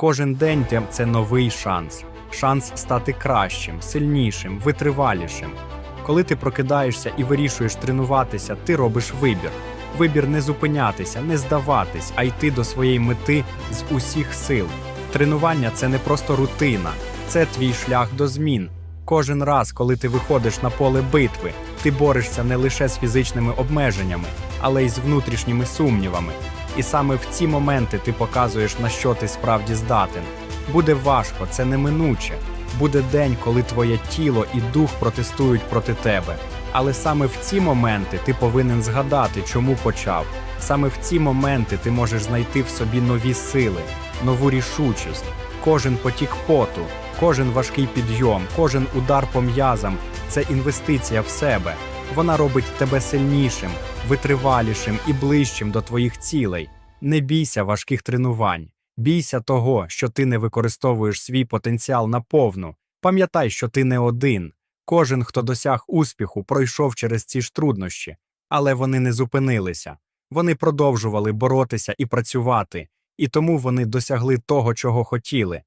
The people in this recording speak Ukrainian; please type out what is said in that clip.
Кожен день це новий шанс. Шанс стати кращим, сильнішим, витривалішим. Коли ти прокидаєшся і вирішуєш тренуватися, ти робиш вибір. Вибір не зупинятися, не здаватись, а йти до своєї мети з усіх сил. Тренування це не просто рутина, це твій шлях до змін. Кожен раз, коли ти виходиш на поле битви, ти борешся не лише з фізичними обмеженнями, але й з внутрішніми сумнівами. І саме в ці моменти ти показуєш, на що ти справді здатен. Буде важко, це неминуче. Буде день, коли твоє тіло і дух протестують проти тебе. Але саме в ці моменти ти повинен згадати, чому почав. Саме в ці моменти ти можеш знайти в собі нові сили, нову рішучість. Кожен потік поту, кожен важкий підйом, кожен удар по м'язам це інвестиція в себе. Вона робить тебе сильнішим, витривалішим і ближчим до твоїх цілей. Не бійся важких тренувань. Бійся того, що ти не використовуєш свій потенціал наповну. Пам'ятай, що ти не один. Кожен, хто досяг успіху, пройшов через ці ж труднощі, але вони не зупинилися. Вони продовжували боротися і працювати, і тому вони досягли того, чого хотіли.